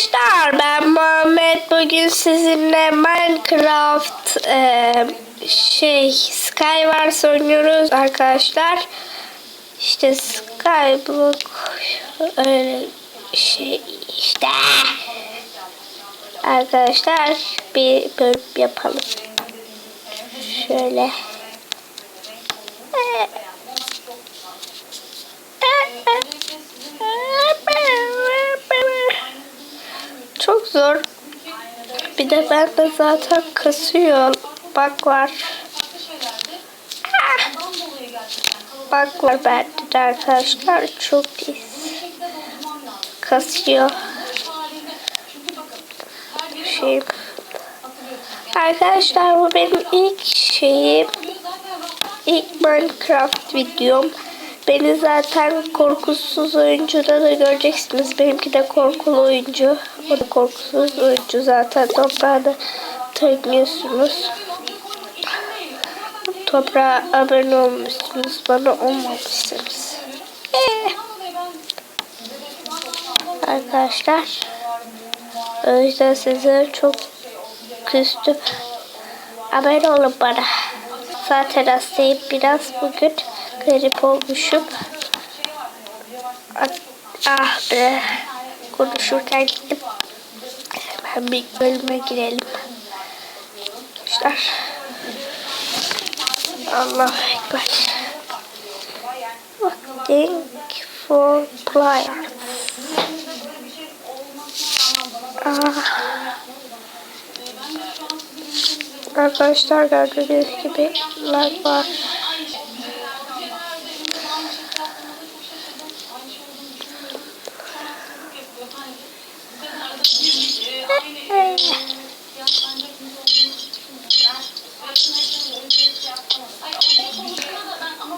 Arkadaşlar ben Muhammed bugün sizinle Minecraft e, şey Skywars oynuyoruz arkadaşlar. İşte Skyblock öyle şey işte. Arkadaşlar bir bölüm yapalım. Şöyle. Çok zor. Bir de bende zaten kasıyor. Bak var. Ah! Bak var bende de arkadaşlar. Çok pis. Kasıyor. Şey. Arkadaşlar bu benim ilk şeyim. İlk Minecraft videom. Beni zaten korkusuz oyuncuda da göreceksiniz. Benimki de korkulu oyuncu. O da korkusuz oyuncu zaten. Toprağa da tanıyorsunuz. Toprağa abone olmuşsunuz. Bana olmamışsınız. Eh. Arkadaşlar. O yüzden size çok küstüm. Abone olun bana. Zaten hastayım biraz bugün. Garip olmuşum. Ah be. Konuşurken gittim. Hemen bir bölüme girelim. Arkadaşlar. Allah ekber. Looking for players. Ah. Arkadaşlar gördüğünüz gibi lag var.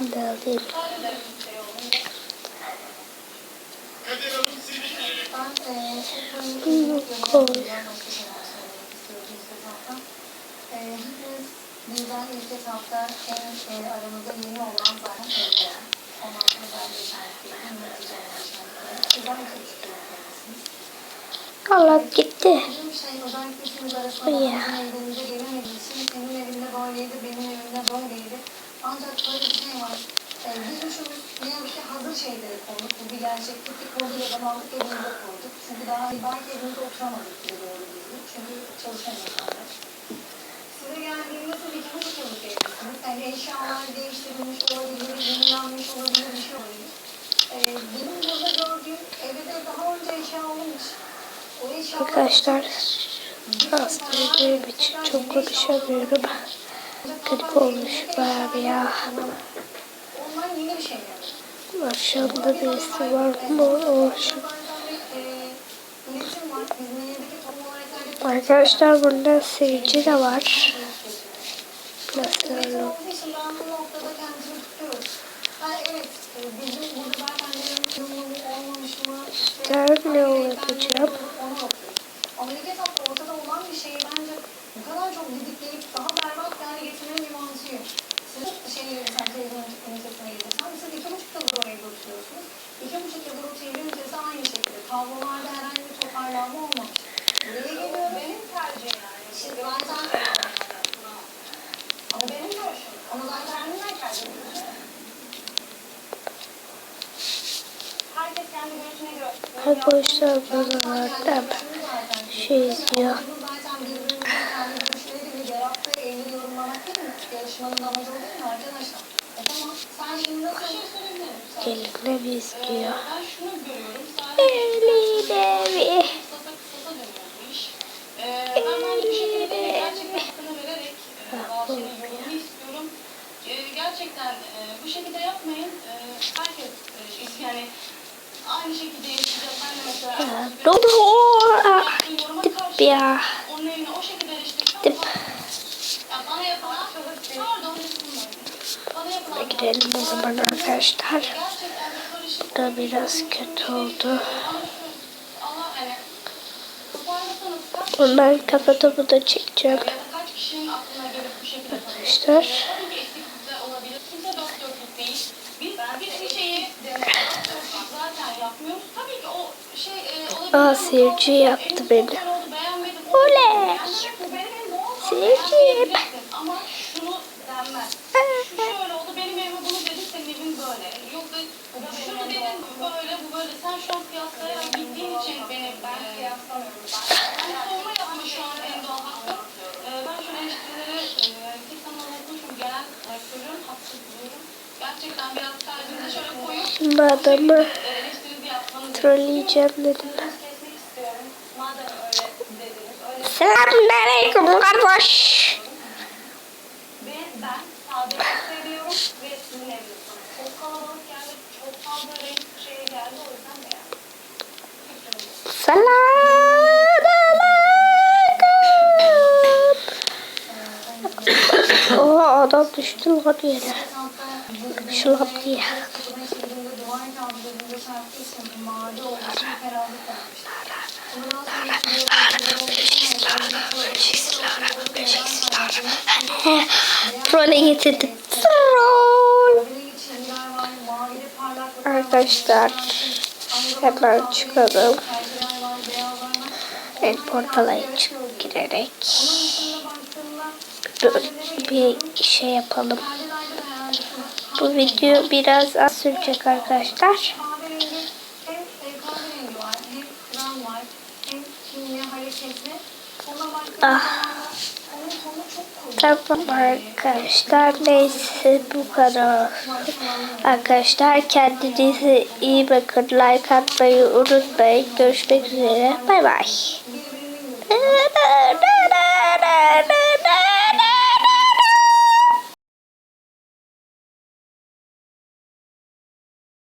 Dalil. Bizden ilk. Oh ya. Yeah. Ancak böyle bir şey var. E, biz üçümüz ne yazık ki hazır şeyleri koyduk. Bu bir gerçeklik. Bir korduyla aldık evimize koyduk. Çünkü daha belki evimizde oturamadık bile doğru düzgün. Çünkü çalışan insanlar. Size geldiğinde tabii ki bu yıllık evlisiniz. Yani eşyalar değiştirilmiş olabilir, yenilenmiş olabilir, bir şey olabilir. Ee, benim burada gördüğüm evde daha önce eşya olmuş. Arkadaşlar hasta olduğum için çok konuşamıyorum. Garip olmuş bayağı ya. Şey yani. Akşamda birisi var mı? O Arkadaşlar burada seyirci de var. Nasıl? Ben ne ilk etapta ortada olan bir şeyi bence kadar çok didikleyip daha berbat hale getirmenin bir mantığı yok. Siz şey yöneten, televizyon ünitesine gelirsem, siz iki buçuk yıldır o evde oturuyorsunuz. İki buçuk yıldır o TV ünitesi aynı şekilde. Kablolarda herhangi bir toparlanma olmamış. Buraya geliyorum. Benim tercihim yani. Şimdi ben zaten ama benim görüşüm. Ama zaten kendimden tercih ediyorum. Herkes kendi görüşüne göre. Arkadaşlar buralarda şey izliyor. Zaten birbirinin kendi görüşleriyle yarattığı evleri yorumlamak değil mi? Yarışmanın amacı o değil mi arkadaşlar? E tamam. Sen şimdi nasıl... Bir şey söyleyebilirim. Gelinle bir izliyor. Ben şunu görüyorum. Sadece Eline bir. kısasa kısasa dönüyor bu iş. Ee, ben bence bir şekilde de gerçekten hakkını vererek e, bazı şeyleri yorumunu istiyorum. E, gerçekten e, bu şekilde yapmayın. Herkes yani aynı şekilde yaşayacak. Ben de Ne oldu? Gidip ya. Onun evine o şekilde Gidip. Bana Girelim o zaman arkadaşlar. gerçekten bir karışık Bu da biraz kötü oldu. Ondan kafa topu da çekeceğim. Arkadaşlar. Aa seyirci yaptı beni. Oley. Seyirci. Ama şunu denmez. Şu şöyle oldu, benim evime bunu dedin, senin evin böyle. Yok da şunu dedin, bu böyle, bu böyle. Sen şu an kıyaslayarak gittiğin için beni ben kıyaslamıyorum. Ben savunma yapma şu an en doğal hakkım. Ee, ben şu eleştirileri e, tek sana unutmuşum. Genel olarak söylüyorum, haksız buluyorum. Gerçekten biraz kalbinize şöyle koyup Şimdi adamı e, trolleyeceğim dedim. kesmek istiyorum. Madem öyle dediniz, öyle Selamünaleyküm kardeş. Selamünaleyküm. Oha adam düştü lan yere. Şılap diye. Trole getirdim. Troll. Arkadaşlar hemen çıkalım. El portala çıkıp girerek bir şey yapalım. Bu video biraz az sürecek arkadaşlar. Ah. Tamam arkadaşlar neyse bu kadar. Arkadaşlar kendinize iyi bakın. Like atmayı unutmayın. Görüşmek üzere. Bay bay.